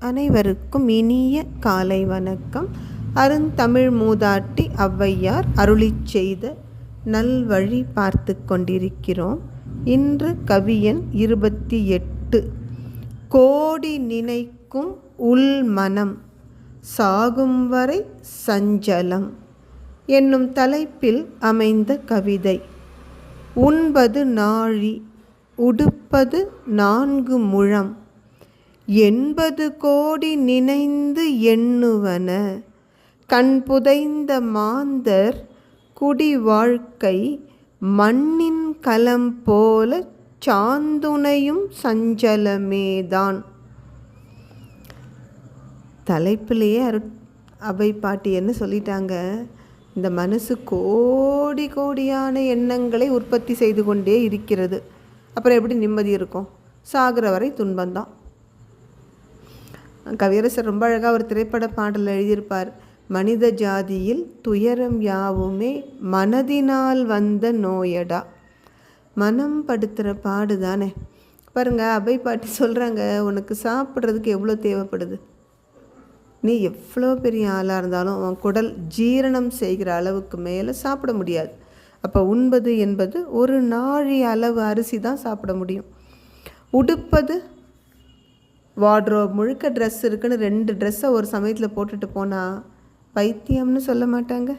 அனைவருக்கும் இனிய காலை வணக்கம். அருந்தமிழ் மூதாட்டி ஔவையார் அருளிச் செய்த நல்வழி பார்த்து கொண்டிருக்கிறோம். இன்று கவியன் இருபத்தி எட்டு. கோடி நினைக்கும் உள் மனம் சாகும் வரை சஞ்சலம் என்னும் தலைப்பில் அமைந்த கவிதை. உண்பது நாழி உடுப்பது நான்கு முழம். எண்பது கோடி நினைந்து எண்ணுவன. கண் புதைந்த மாந்தர் குடி வாழ்க்கை மண்ணின் கலம் போல சாந்துணையும் சஞ்சலமேதான். தலைப்பிலேயே அரு அவை பாட்டி என்ன சொல்லிட்டாங்க? இந்த மனசு கோடி கோடியான எண்ணங்களை உற்பத்தி செய்து கொண்டே இருக்கிறது. அப்புறம் எப்படி நிம்மதி இருக்கும்? சாகிற வரை துன்பந்தான். கவியரசர் ரொம்ப அழகாக ஒரு திரைப்பட பாடல் எழுதியிருப்பார். மனித ஜாதியில் துயரம் யாவுமே மனதினால் வந்த நோயடா. மனம் படுத்துகிற பாடு தானே. பாருங்கள் அபை பாட்டி சொல்கிறாங்க உனக்கு சாப்பிட்றதுக்கு எவ்வளோ தேவைப்படுது? நீ எவ்வளோ பெரிய ஆளாக இருந்தாலும் உன் குடல் ஜீரணம் செய்கிற அளவுக்கு மேலே சாப்பிட முடியாது. அப்போ உண்பது என்பது ஒரு நாழி அளவு அரிசி தான் சாப்பிட முடியும். உடுப்பது வார்ட்ரோப் முழுக்க ட்ரெஸ் இருக்குன்னு ரெண்டு ட்ரெஸ்ஸை ஒரு சமயத்தில் போட்டுட்டு போனால் பைத்தியம்னு சொல்ல மாட்டாங்க.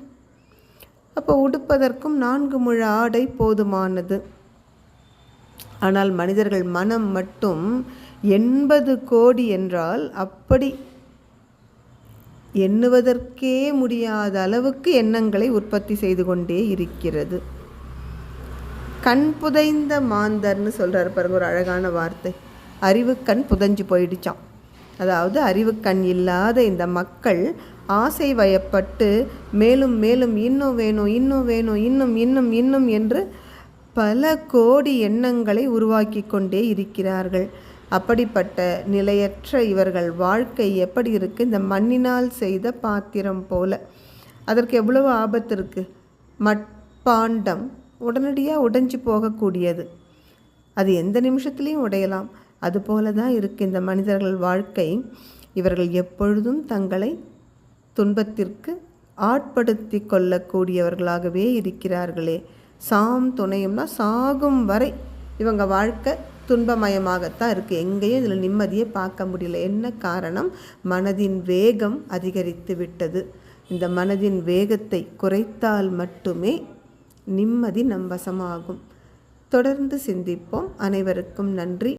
அப்போ உடுப்பதற்கும் நான்கு முழு ஆடை போதுமானது. ஆனால் மனிதர்கள் மனம் மட்டும் எண்பது கோடி என்றால் அப்படி எண்ணுவதற்கே முடியாத அளவுக்கு எண்ணங்களை உற்பத்தி செய்து கொண்டே இருக்கிறது. கண் புதைந்த மாந்தர்னு சொல்கிறார் பாருங்க ஒரு அழகான வார்த்தை. அறிவுக்கண் புதஞ்சு போயிடுச்சான் அதாவது அறிவுக்கண் இல்லாத இந்த மக்கள் ஆசை வயப்பட்டு மேலும் மேலும் இன்னும் வேணும் இன்னும் வேணும் இன்னும் இன்னும் இன்னும் என்று பல கோடி எண்ணங்களை உருவாக்கி கொண்டே இருக்கிறார்கள். அப்படிப்பட்ட நிலையற்ற இவர்கள் வாழ்க்கை எப்படி இருக்குது இந்த மண்ணினால் செய்த பாத்திரம் போல. அதற்கு எவ்வளவு ஆபத்து இருக்குது மட்பாண்டம் உடனடியாக உடைஞ்சு போகக்கூடியது. அது எந்த நிமிஷத்துலேயும் உடையலாம். அதுபோல தான் இருக்குது இந்த மனிதர்கள் வாழ்க்கை. இவர்கள் எப்பொழுதும் தங்களை துன்பத்திற்கு ஆட்படுத்தி கொள்ளக்கூடியவர்களாகவே இருக்கிறார்களே. சாம் துணையும்னா சாகும் வரை இவங்க வாழ்க்கை துன்பமயமாகத்தான் இருக்குது எங்கேயும் இதில் நிம்மதியை பார்க்க முடியல. என்ன காரணம்? மனதின் வேகம் அதிகரித்து விட்டது. இந்த மனதின் வேகத்தை குறைத்தால் மட்டுமே நிம்மதி நம் வசமாகும். தொடர்ந்து சிந்திப்போம். அனைவருக்கும் நன்றி.